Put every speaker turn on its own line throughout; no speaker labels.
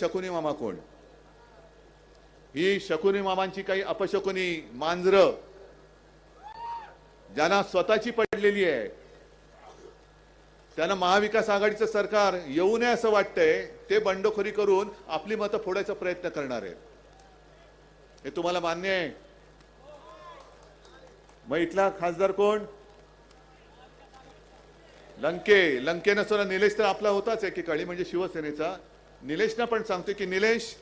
शकुनी मामा कोण? ही शकुनी मामांची काही अपशकुनी मांजर. ज्यांना स्वतःची पडलेली आहे. त्यांना महाविकास आघाडीचं सरकार येऊ नये असं वाटतंय ते बंडखोरी करून आपली मतं फोडायचा प्रयत्न करणार आहेत. हे तुम्हाला मान्य आहे. मग इथला खासदार कोण? लंके. लंकेनं सुद्धा निलेश तर आपला होताच एकेकाळी म्हणजे शिवसेनेचा. निलेशना पण सांगतो की निलेश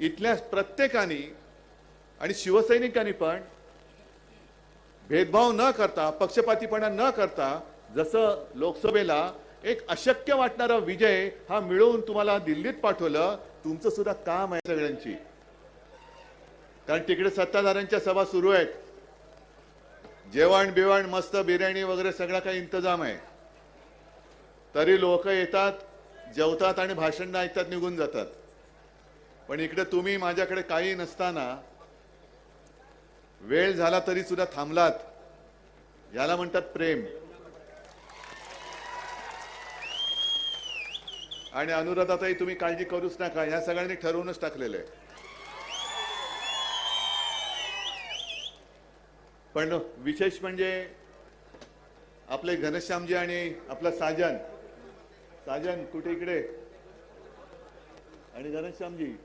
इथल्या प्रत्येकाने आणि शिवसैनिकांनी पण भेदभाव न करता पक्षपातीपणा न करता जसं लोकसभेला एक अशक्य वाटणारा विजय हा मिळवून तुम्हाला दिल्लीत पाठवलं तुमचं सुद्धा काम आहे सगळ्यांची. कारण तिकडे सत्ताधाऱ्यांच्या सभा सुरू आहेत. जेवण बिवण मस्त बिर्याणी वगैरे सगळा काही इंतजाम आहे. तरी लोक येतात जेवतात आणि भाषण ऐकतात निघून जातात. पण इकडे तुम्ही माझ्याकडे काही नसताना वेळ झाला तरी सुद्धा थांबलात. याला म्हणतात प्रेम. आणि अनुराधाताई तुम्ही काळजी करूच नका ह्या सगळ्यांनी ठरवूनच टाकलेलं आहे. पण विशेष म्हणजे आपले घनश्यामजी आणि आपला साजन साजन कुठे इकडे? आणि घनश्यामजी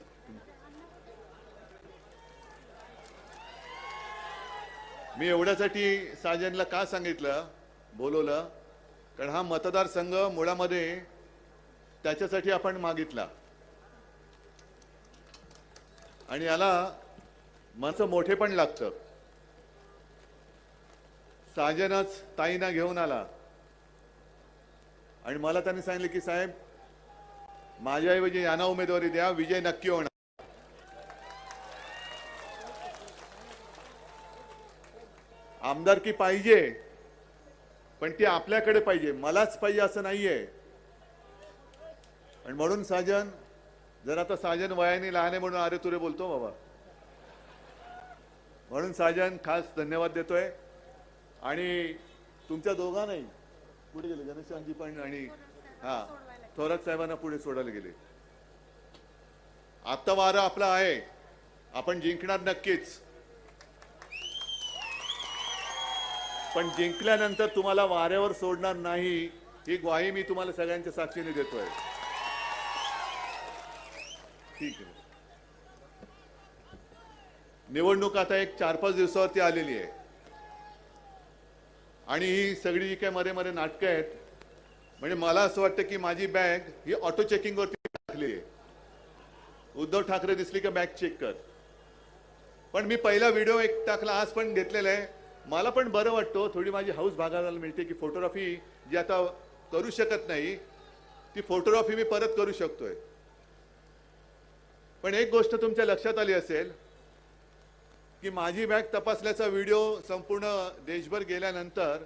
मी एवढ्यासाठी साजनला का सांगितलं? बोलवलं. कारण हा मतदारसंघ मुळामध्ये त्याच्यासाठी आपण मागितला. आणि याला माझं मोठे पण लागतं. साजनच ताईना घेऊन आला. आणि मला त्यांनी सांगितलं की साहेब माझ्याऐवजी यांना उमेदवारी द्या विजय नक्की होणार. आमदारकी पाहिजे पण ती आपल्याकडे पाहिजे. मलाच पाहिजे असं नाहीये. आणि म्हणून साजन जर आता साजन वयाने लहान आहे म्हणून अरे तुरे बोलतो बाबा. म्हणून साजन खास धन्यवाद देतोय. आणि तुमच्या दोघांनाही पुढे गेले घनश्यामजी पण आणि हा थोरात साहेबांना पुढे सोडायला गेले. आता वारं आपला आहे. आपण जिंकणार नक्कीच. पण जिंकल्यानंतर तुम्हाला वाऱ्यावर सोडणार नाही ही ग्वाही मी तुम्हाला सगळ्यांच्या साक्षीने देतोय. ठीक आहे. निवडणूक आता एक चार पाच दिवसावरती आलेली आहे. आणि ही सगळी जी काय मरे मरे नाटकं आहेत म्हणजे मला असं वाटतं की माझी बॅग ही ऑटो चेकिंगवरती टाकली आहे. उद्धव ठाकरे दिसली का बॅग चेक कर. पण मी पहिला व्हिडिओ एक टाकला आज पण घेतलेला आहे. मला पण बरं वाटतो थोडी माझी हाऊस भागायला मिळते की फोटोग्राफी जी आता करू शकत नाही ती फोटोग्राफी मी परत करू शकतोय. पण एक गोष्ट तुमच्या लक्षात आली असेल की माझी बॅग तपासल्याचा व्हिडिओ संपूर्ण देशभर गेल्यानंतर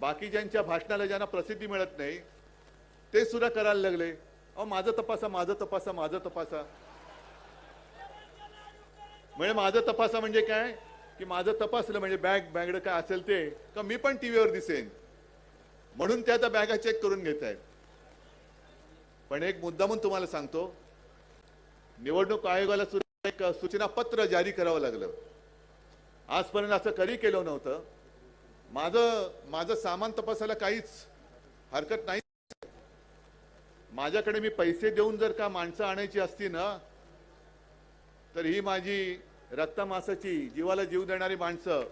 बाकीच्यांच्या भाषणाला ज्यांना प्रसिद्धी मिळत नाही ते सुद्धा करायला लागले. अहो माझं तपासा माझं तपासा माझं तपासा. म्हणजे माझं तपासा म्हणजे काय? की माझं तपासलं म्हणजे बॅग बॅगड काय असेल ते का मी पण टीव्हीवर दिसेन? म्हणून त्या आता बॅगा चेक करून घेत आहेत. पण एक मुद्दा म्हणून तुम्हाला सांगतो निवडणूक आयोगाला सुद्धा एक सूचना पत्र जारी करावं लागलं? आजपर्यंत असं कधी केलं नव्हतं. माझं माझं सामान तपासायला काहीच हरकत नाही. माझ्याकडे मी पैसे देऊन जर का माणसं आणायची असती ना तर ही माझी रक्तमासाची जीवाला जीव देणारी माणसं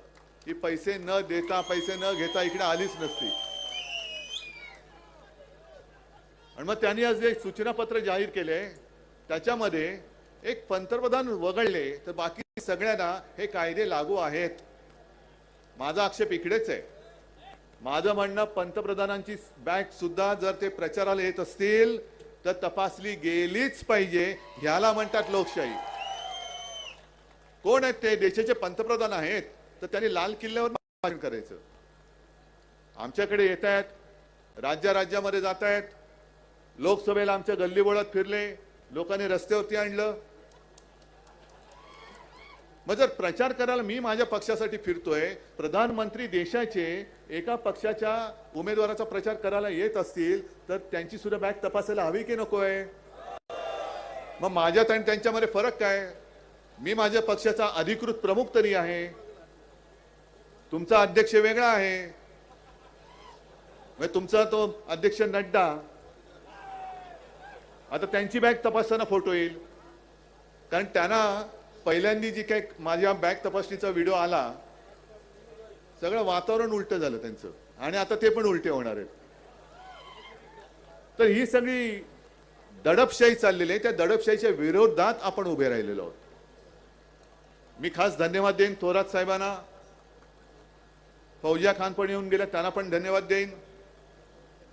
ही पैसे न देता पैसे न घेता इकडे आलीच नसती. आणि मग त्यांनी आज एक सूचनापत्र जाहीर केले त्याच्यामध्ये एक पंतप्रधान वगळले तर बाकी सगळ्यांना हे कायदे लागू आहेत. माझा आक्षेप इकडेच आहे. माझं म्हणणं पंतप्रधानांची बॅग सुद्धा जर ते प्रचाराला येत असतील तर तपासली गेलीच पाहिजे ह्याला म्हणतात लोकशाही. कोण आहेत ते? देशाचे पंतप्रधान आहेत. तर त्यांनी लाल किल्ल्यावर भाषण करायचं. आमच्याकडे येत आहेत राज्या राज्यामध्ये जात आहेत. लोकसभेला आमच्या गल्लीबोळात फिरले लोकांनी रस्त्यावरती आणलं. मग जर प्रचार करायला मी माझ्या पक्षासाठी फिरतोय प्रधानमंत्री देशाचे एका पक्षाच्या उमेदवाराचा प्रचार करायला येत असतील तर त्यांची सुद्धा बॅग तपासायला हवी की नको आहे मग माझ्यात आणि त्यांच्यामध्ये फरक काय? मी माझ्या पक्षाचा अधिकृत प्रमुख तरी आहे. तुमचा अध्यक्ष वेगळा आहे. तुमचा तो अध्यक्ष नड्डा. आता त्यांची बॅग तपासताना फोटो येईल. कारण त्यांना पहिल्यांदी जी काही माझ्या बॅग तपासणीचा व्हिडिओ आला सगळं वातावरण उलट झालं त्यांचं. आणि आता ते पण उलटे होणार आहेत. तर ही सगळी दडपशाही चाललेली आहे. त्या दडपशाहीच्या विरोधात आपण उभे राहिलेलो आहोत. मी खास धन्यवाद देईन थोरात साहेबांना. फौजिया खान पण येऊन गेल्या त्यांना पण धन्यवाद देईन.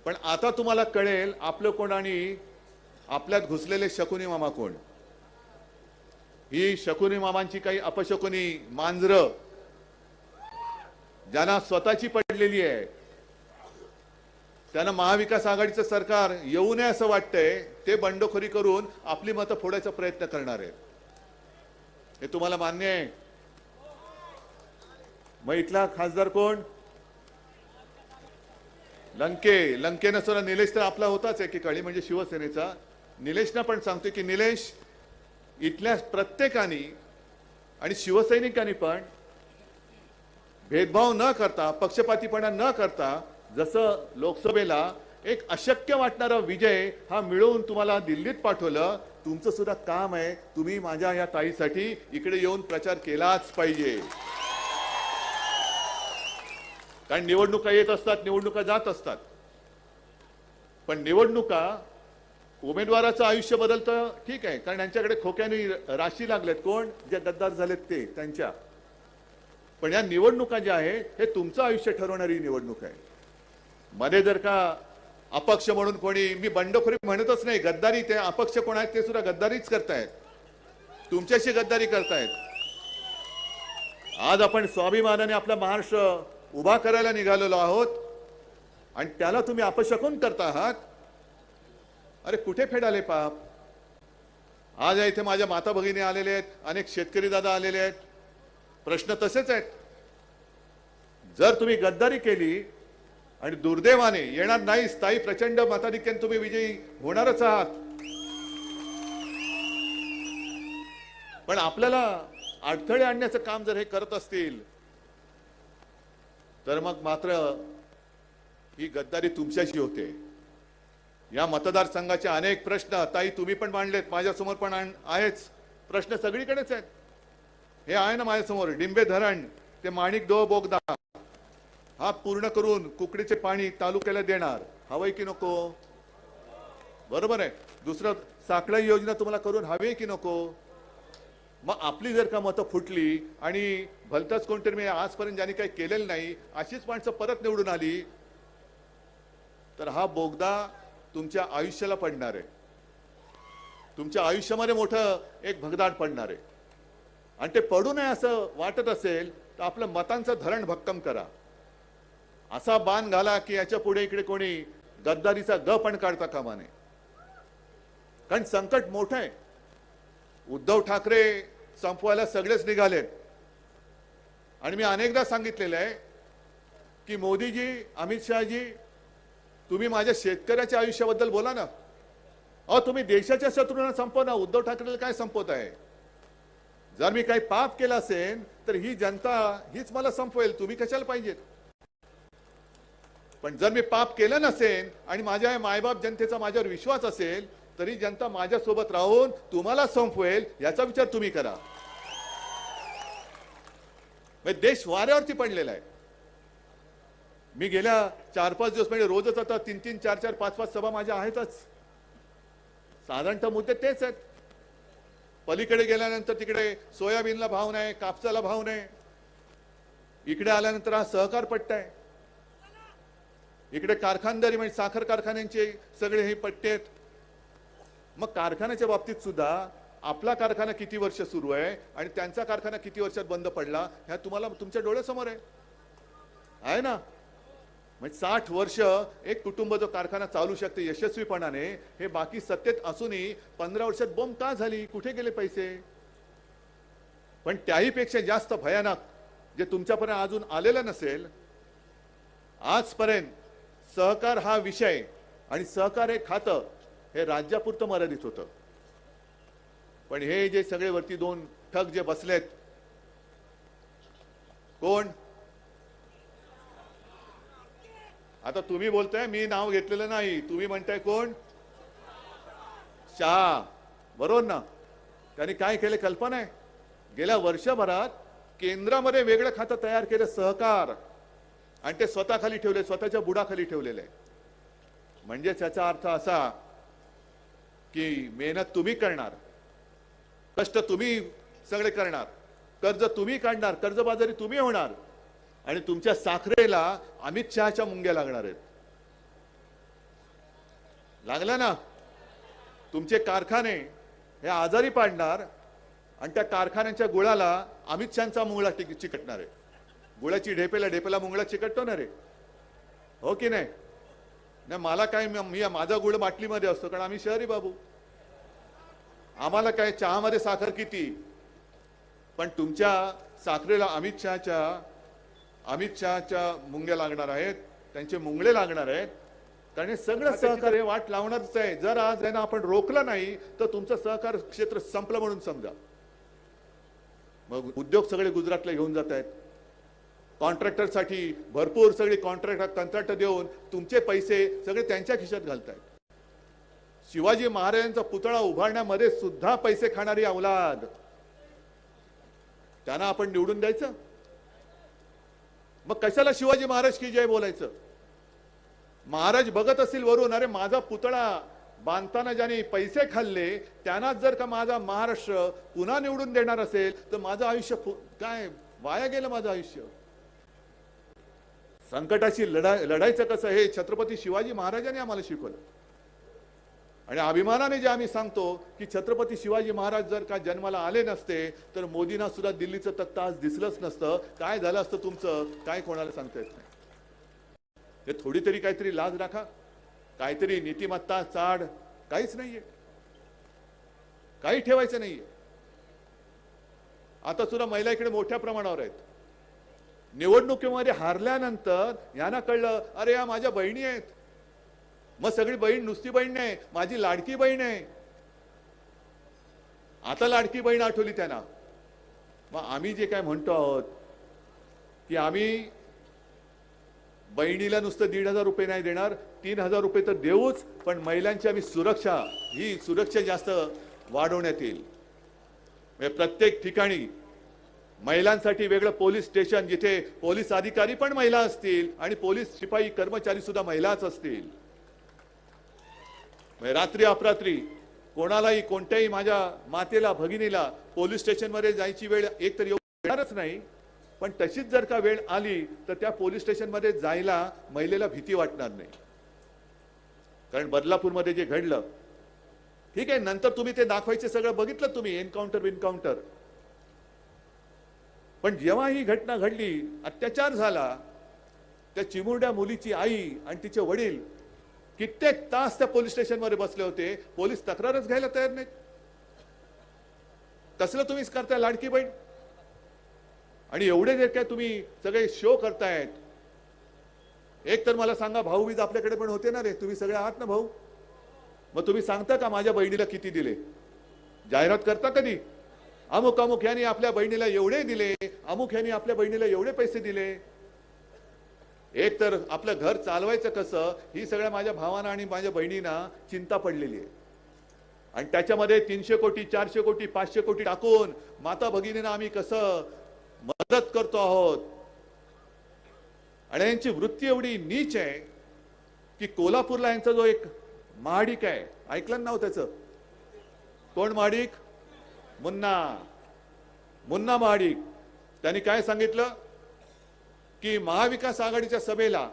पण आता तुम्हाला कळेल आपलं कोण आणि आपल्यात घुसलेले शकुनी मामा कोण. ही शकुनी मामांची काही अपशकुनी मांजरं ज्यांना स्वतःची पडलेली आहे. त्यांना महाविकास आघाडीचं सरकार येऊ नये असं वाटतंय ते बंडखोरी करून आपली मतं फोडायचा प्रयत्न करणार आहेत. हे तुम्हाला मान्य आहे. मग इथला खासदार कोण? लंके. लंकेनं सुद्धा निलेश तर आपला होताच एकेकाळी म्हणजे शिवसेनेचा. निलेशना पण सांगतो की निलेश इथल्या प्रत्येकाने आणि शिवसैनिकांनी पण भेदभाव न करता पक्षपातीपणा न करता जसं लोकसभेला एक अशक्य वाटणारा विजय हा मिळवून तुम्हाला दिल्लीत पाठवलं तुमचं सुद्धा काम आहे. तुम्ही माझ्या या ताईसाठी इकडे येऊन प्रचार केलाच पाहिजे. कारण निवडणुका येत असतात निवडणुका जात असतात. पण निवडणुका उमेदवाराचं आयुष्य बदलतं ठीक आहे. कारण यांच्याकडे खोक्याने राशी लागलेत. कोण? जे गद्दार झालेत ते त्यांच्या. पण या निवडणुका ज्या आहेत हे तुमचं आयुष्य ठरवणारी निवडणूक आहे. मध्ये जर का अपक्ष म्हणून कोणी मी बंडखोरी म्हणतच नाही गद्दारी ते अपक्ष कोण आहेत ते सुद्धा गद्दारीच करतायत. तुमच्याशी गद्दारी करतायत. आज आपण स्वाभिमानाने आपला महाराष्ट्र उभा करायला निघालेलो आहोत. आणि त्याला तुम्ही अपशकून करता आहात. अरे कुठे फेडाले पाप? आज या इथे माझ्या माता भगिनी आलेले आहेत अनेक शेतकरी दादा आलेले आहेत. प्रश्न तसेच आहेत. जर तुम्ही गद्दारी केली आणि दुर्दैवाने येणार नाही स्थायी प्रचंड मताधिक्याने तुम्ही विजयी होणारच आहात. पण आपल्याला अडथळे आणण्याचं काम जर हे करत असतील तर मग मात्र ही गद्दारी तुमच्याशी होते. या मतदारसंघाचे अनेक प्रश्न ताई तुम्ही पण मांडलेत माझ्यासमोर पण आण- आहेच. प्रश्न सगळीकडेच आहेत. हे आहे ना माझ्यासमोर डिंबे धरण ते माणिक दो बोगदा. हा पूर्ण करून कुकडीचे पाणी तालुक्याला देणार. हवंय की नको? बरोबर आहे. दुसरं साखळी योजना तुम्हाला करून हवी की नको? मग आपली जर का मतं फुटली आणि भलताच कोणतरी मी आजपर्यंत ज्यांनी काही केलेलं नाही अशीच माणसं परत निवडून आली तर हा बोगदा तुमच्या आयुष्याला पडणार आहे. तुमच्या आयुष्यामध्ये मोठं एक भगदाड पडणार आहे. आणि ते पडू नये असं वाटत असेल तर आपलं मतांचं धरण भक्कम करा. असा बाण घाला की याच्यापुढे इकडे कोणी गद्दारीचा ग पण काढता कामा नये. कारण संकट मोठं आहे. उद्धव ठाकरे संपवायला सगळेच निघालेत. आणि मी अनेकदा सांगितलेलं आहे की मोदीजी अमित शहाजी तुम्ही माझ्या शेतकऱ्याच्या आयुष्याबद्दल बोला ना. अहो तुम्ही देशाच्या शत्रूंना संपव ना उद्धव ठाकरेला काय संपवत आहे? जर मी काही पाप केला असेल तर ही जनता हीच मला संपवेल. तुम्ही कशाला पाहिजेत पण जर मी पाप केलं नसेल आणि माझ्या मायबाप जनतेचा माझ्यावर विश्वास असेल तरी जनता माझ्या सोबत राहून तुम्हाला संपवेल याचा विचार तुम्ही करा. म्हणजे देश वाऱ्यावरती पडलेला आहे. मी गेल्या चार पाच दिवस म्हणजे रोजच आता तीन तीन चार चार पाच पाच सभा माझ्या आहेतच. साधारणतः मुद्दे तेच आहेत. पलीकडे गेल्यानंतर तिकडे सोयाबीनला भाव नाही कापसाला भाव नाही. इकडे आल्यानंतर हा सहकार पट्टा आहे. इकडे कारखानदारी म्हणजे साखर कारखान्यांचे सगळे हे पट्टे आहेत. मग कारखान्याच्या बाबतीत सुद्धा आपला कारखाना किती वर्ष सुरू आहे आणि त्यांचा कारखाना किती वर्षात बंद पडला ह्या तुम्हाला तुमच्या डोळ्यासमोर आहे. आहे ना? म्हणजे साठ वर्ष एक कुटुंब जो कारखाना चालू शकते यशस्वीपणाने हे बाकी सत्तेत असूनही पंधरा वर्षात बोंब का झाली? कुठे गेले पैसे? पण त्याही पेक्षा जास्त भयानक जे तुमच्यापर्यंत अजून आलेलं नसेल आजपर्यंत सहकार हा विषय आणि सहकार हे खातं हे राज्यापुरतं मर्यादित होतं. पण हे जे सगळे वरती दोन ठग जे बसलेत कोण? आता तुम्ही बोलताय मी नाव घेतलेलं नाही. तुम्ही म्हणताय कोण? शहा. बरोबर ना? त्यांनी काय केले कल्पना आहे? गेल्या वर्षभरात केंद्रामध्ये वेगळं खातं तयार केलं सहकार. आणि ते स्वतःखाली ठेवले स्वतःच्या बुडाखाली ठेवलेले. आहे म्हणजे त्याचा अर्थ असा की मेहनत तुम्ही करणार. कष्ट तुम्ही सगळे करणार. कर्ज तुम्ही काढणार. कर्जबाजारी तुम्ही होणार. आणि तुमच्या साखरेला अमित शहाच्या मुंग्या लागणार आहेत. लागला ना? तुमचे कारखाने हे आजारी पाडणार आणि त्या कारखान्यांच्या गुळाला अमित शहाचा मुंगळा चिकटणार आहे. गुळाची ढेपेला ढेपेला मुंगळा चिकटतो ना रे? हो की नाही? नाही मला काय मी मी- माझा गुळ बाटलीमध्ये असतो कारण आम्ही शहरी बाबू. आम्हाला काय चहामध्ये साखर किती? पण तुमच्या साखरेला अमित शहाच्या अमित शहाच्या मुंग्या लागणार आहेत त्यांचे मुंगळे लागणार आहेत. कारण हे सगळं सहकार्य वाट लावणारच आहे. जर आज यांना आपण रोखलं नाही तर तुमचं सहकार क्षेत्र संपलं म्हणून समजा. मग उद्योग सगळे गुजरातला घेऊन जात आहेत. कॉन्ट्रॅक्टरसाठी भरपूर सगळी कॉन्ट्रॅक्ट कंत्राट देऊन तुमचे पैसे सगळे त्यांच्या खिशात घालतायत. शिवाजी महाराजांचा पुतळा उभारण्यामध्ये सुद्धा पैसे खाणारी अवलाद त्यांना आपण निवडून द्यायचं? मग कशाला शिवाजी महाराज की जय बोलायचं? महाराज बघत असतील वरून अरे माझा पुतळा बांधताना ज्याने पैसे खाल्ले त्यांनाच जर का माझा महाराष्ट्र पुन्हा निवडून देणार असेल तर माझं आयुष्य काय वाया गेलं माझं आयुष्य? संकटाशी लढा लढायचं कसं हे? छत्रपती शिवाजी महाराजांनी आम्हाला शिकवलं. आणि अभिमानाने जे आम्ही सांगतो की छत्रपती शिवाजी महाराज जर का जन्माला आले नसते तर मोदींना सुद्धा दिल्लीचं तख्त आज दिसलंच नसतं. काय झालं असतं तुमचं? काय कोणाला सांगता येत नाही. हे थोडी तरी काहीतरी लाज राखा. काहीतरी नीतिमत्ता चाड काहीच नाहीये. काही ठेवायचं नाहीये. आता सुद्धा महिला इकडे मोठ्या प्रमाणावर आहेत. निवडणुकीमध्ये हारल्यानंतर यांना कळलं अरे या माझ्या बहिणी आहेत. मग सगळी बहीण नुसती बहीण नाही माझी लाडकी बहीण आहे. आता लाडकी बहीण आठवली त्यांना. मग आम्ही जे काय म्हणतो आहोत की आम्ही बहिणीला नुसतं दीड हजार रुपये नाही देणार तीन हजार रुपये तर देऊच पण महिलांची आम्ही सुरक्षा ही सुरक्षा जास्त वाढवण्यात येईल. म्हणजे प्रत्येक ठिकाणी महिलांसाठी वेगळं पोलीस स्टेशन जिथे पोलीस अधिकारी पण महिला असतील आणि पोलीस शिपाई कर्मचारी सुद्धा महिलाच असतील. म्हणजे रात्री अपरात्री कोणालाही कोणत्याही माझ्या मातेला भगिनीला पोलीस स्टेशनमध्ये जायची वेळ एक तर येणारच नाही. पण तशीच जर का वेळ आली तर त्या पोलीस स्टेशनमध्ये जायला महिलेला भीती वाटणार नाही. कारण बदलापूरमध्ये जे घडलं ठीक आहे नंतर तुम्ही ते दाखवायचे सगळं बघितलं तुम्ही एन्काउंटर विनकाउंटर पण जेव्हा ही घटना घडली अत्याचार झाला त्या चिमुरड्या मुलीची आई आणि तिचे वडील कित्येक तास त्या पोलीस स्टेशनमध्ये बसले होते. पोलीस तक्रारच घ्यायला तयार नाहीत. तसलं तुम्हीच करताय लाडकी बहीण? आणि एवढे जे काय तुम्ही सगळे शो करतायत. एक तर मला सांगा भाऊबीज आपल्याकडे पण होते ना रे? तुम्ही सगळे आहात ना भाऊ? मग तुम्ही सांगता का माझ्या बहिणीला किती दिले? जाहिरात करता कधी? अमुक अमुक यांनी आपल्या बहिणीला एवढे दिले अमुक यांनी आपल्या बहिणीला एवढे पैसे दिले. एक तर आपलं घर चालवायचं कसं ही सगळ्या माझ्या भावांना आणि माझ्या बहिणींना चिंता पडलेली आहे. आणि त्याच्यामध्ये तीनशे कोटी चारशे कोटी पाचशे कोटी टाकून माता भगिनींना आम्ही कसं मदत करतो आहोत? आणि यांची वृत्ती एवढी नीच आहे की कोल्हापूरला यांचा जो एक महाडिक आहे ऐकलं नाव त्याचं? कोण महाडिक? मुन्ना. मुन्ना महाडिक. त्यांनी काय सांगितलं? की महाविकास आघाडीच्या सभेला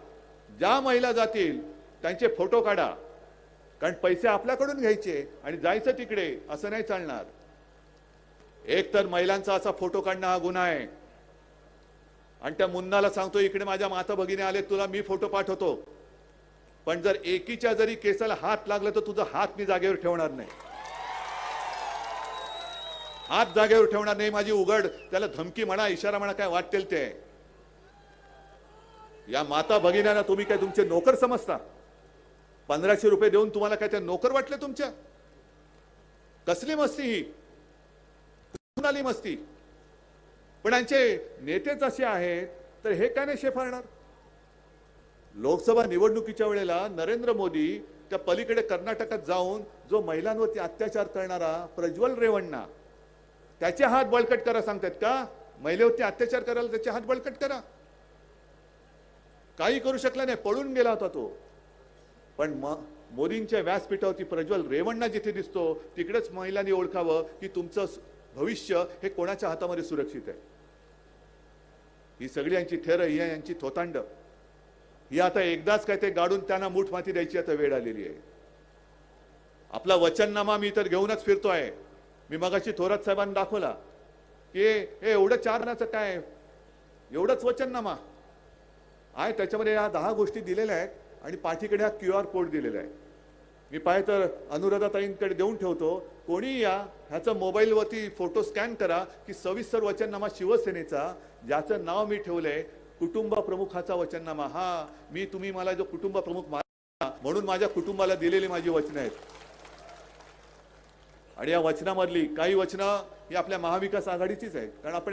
ज्या महिला जातील त्यांचे फोटो काढा. कारण पैसे आपल्याकडून घ्यायचे आणि जायचं तिकडे असं नाही चालणार. एक तर महिलांचा असा फोटो काढणं हा गुन्हा आहे. आणि त्या मुन्नाला सांगतो इकडे माझ्या माता भगिनी आले तुला मी फोटो पाठवतो. पण जर एकीच्या जरी केसाला हात लागला तर तुझा हात मी जागेवर ठेवणार नाही. हात जागेवर ठेवणार नाही माझी उघड त्याला धमकी म्हणा इशारा म्हणा काय वाटेल ते. या माता भगिन्यांना तुम्ही काय तुमचे नोकर समजता? पंधराशे रुपये देऊन तुम्हाला काय त्या नोकर वाटले तुमच्या? कसली मस्ती ही? कुठून आली मस्ती? पण यांचे नेतेच असे आहेत तर हे काय नाही शेफारणार लोकसभा निवडणुकीच्या वेळेला नरेंद्र मोदी त्या पलीकडे कर्नाटकात जाऊन जो महिलांवरती अत्याचार करणारा प्रज्वल रेवण्णा त्याचे हात बळकट करा सांगतात का? महिलेवरती अत्याचार करायला त्याचे हात बळकट करा. काही करू शकला नाही पळून गेला होता तो. पण म- मोदींच्या व्यासपीठावरती प्रज्वल रेवण्णा जिथे दिसतो तिकडेच महिलांनी ओळखावं की तुमचं भविष्य हे कोणाच्या हातामध्ये सुरक्षित आहे. ही सगळी यांची थेर ही आहे यांची थोतांड. ही आता एकदाच काय ते गाडून त्यांना मूठ माती द्यायची आता वेळ आलेली आहे. आपला वचननामा मी तर घेऊनच फिरतो आहे मी मगाशी थोरात साहेबांना दाखवला. की हे एवढं चारणाचं काय? एवढंच वचननामा. आहे त्याच्यामध्ये या दहा गोष्टी दिलेल्या आहेत आणि पाठीकडे हा क्यू आर कोड दिलेला आहे. मी पाहे तर अनुराधाताईंकडे देऊन ठेवतो कोणी या ह्याचा मोबाईलवरती फोटो स्कॅन करा की सविस्तर वचननामा शिवसेनेचा ज्याचं नाव मी ठेवलंय कुटुंब प्रमुखाचा वचननामा. हा मी तुम्ही मला जो कुटुंब प्रमुख मानला, म्हणून माझ्या कुटुंबाला दिलेली माझी वचनं आहेत. आणि या वचनामधली काही वचनं ही आपल्या महाविकास आघाडीचीच आहेत कारण आपण